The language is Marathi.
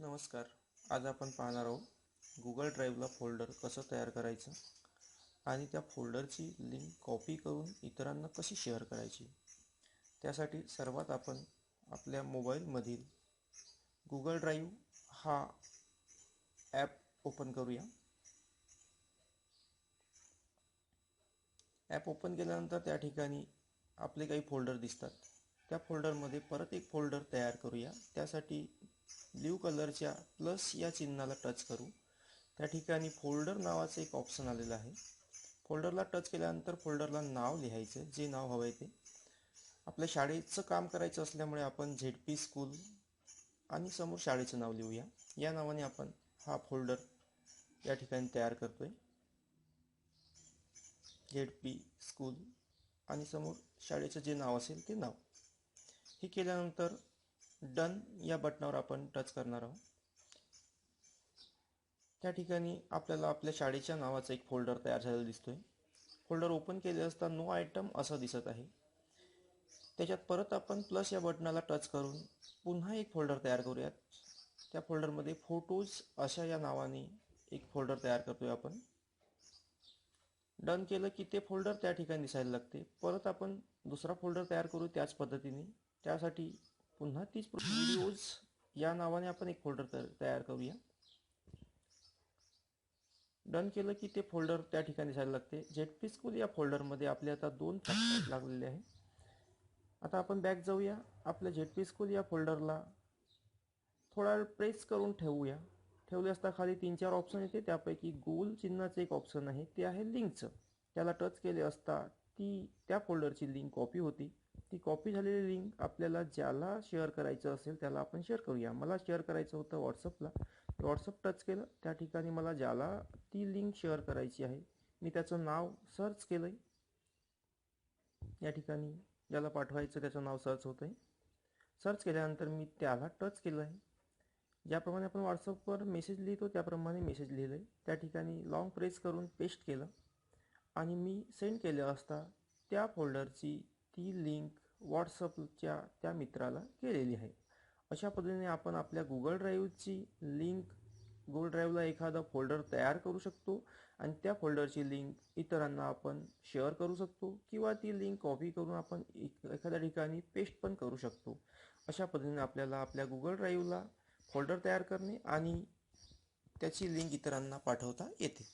नमस्कार आज आपण पाहणार आहोत गुगल ड्राईव्हला फोल्डर कसं तयार करायचं आणि त्या फोल्डरची लिंक कॉपी करून इतरांना कशी शेअर करायची? त्यासाठी सर्वात आपण आपल्या मोबाईलमधील गुगल ड्राईव्ह हा ॲप ओपन करूया. ॲप ओपन केल्यानंतर त्या ठिकाणी आपले काही फोल्डर दिसतात. त्या फोल्डरमध्ये परत एक फोल्डर तयार करूया. त्यासाठी ब्ल्यू कलरच्या प्लस या चिन्हाला टच करू. त्या ठिकाणी फोल्डर नावाचं एक ऑप्शन आलेलं आहे. फोल्डरला टच केल्यानंतर फोल्डरला नाव लिहायचं जे नाव हवं आहे ते. आपल्या शाळेचं काम करायचं असल्यामुळे आपण झेड पी स्कूल आणि समोर शाळेचं नाव लिहूया. या नावाने आपण हा फोल्डर या ठिकाणी तयार करतोय. झेड पी स्कूल आणि समोर शाळेचं जे नाव असेल ते नाव. हे केल्यानंतर डन या बटनावर आपण टच करणार आहोत. त्या ठिकाणी आपल्याला आपल्या शाळेच्या नावाचा एक फोल्डर तयार झालेला दिसतोय. फोल्डर ओपन केले असता नो आयटम असं दिसत आहे. त्याच्यात परत आपण प्लस या बटनाला टच करून पुन्हा एक फोल्डर तयार करूयात. त्या फोल्डरमध्ये फोटोज अशा या नावाने एक फोल्डर तयार करतोय आपण. डन केलं की ते फोल्डर त्या ठिकाणी दिसायला लागते. परत आपण दुसरा फोल्डर तयार करू त्याच पद्धतीने. त्यासाठी पुन्हा तीच व्हिडिओज या नावाने आपण एक फोल्डर तयार करूया. डन केलं की ते फोल्डर त्या ठिकाणी जायला लागते. जेटपी स्कूल या फोल्डरमध्ये आपले आता दोन फॅक्टर लागलेले आहे. आता आपण बॅक जाऊया. आपल्या जेटपी स्कूल या फोल्डरला थोडा वेळ प्रेस करून ठेवूया. ठेवले असता खाली तीन चार ऑप्शन येते. त्यापैकी गोल चिन्हाचं एक ऑप्शन आहे. ते आहे लिंकचं त्याला टच केले असता ती त्या फोल्डरची लिंक कॉपी होती. ती कॉपी झालेली लिंक आपल्याला ज्याला शेअर करायचं असेल त्याला आपण शेअर करूया. मला शेअर करायचं होतं व्हॉट्सअपला व्हॉट्सअप टच केलं. त्या ठिकाणी मला ज्याला ती लिंक शेअर करायची आहे मी त्याचं नाव सर्च केलं आहे या ठिकाणी ज्याला पाठवायचं त्याचं नाव सर्च होतं आहे सर्च केल्यानंतर मी त्याला टच केलं आहे. ज्याप्रमाणे आपण व्हॉट्सअपवर मेसेज लिहितो त्याप्रमाणे मेसेज लिहिलं आहे त्या ठिकाणी लॉंग प्रेस करून पेस्ट केलं. आणि मी सेंड केलं असता त्या फोल्डरची ती लिंक व्हॉट्सअपच्या त्या मित्राला केलेली आहे. अशा पद्धतीने आपण आपल्या गुगल ड्राईव्हची लिंक गुगल ड्राईव्हला एखादा फोल्डर तयार करू शकतो आणि त्या फोल्डरची लिंक इतरांना आपण शेअर करू शकतो किंवा ती लिंक कॉपी करून आपण एखाद्या ठिकाणी पेस्ट पण करू शकतो. अशा पद्धतीने आपल्याला आपल्या गुगल ड्राईव्हला फोल्डर तयार करणे आणि त्याची लिंक इतरांना पाठवता येते.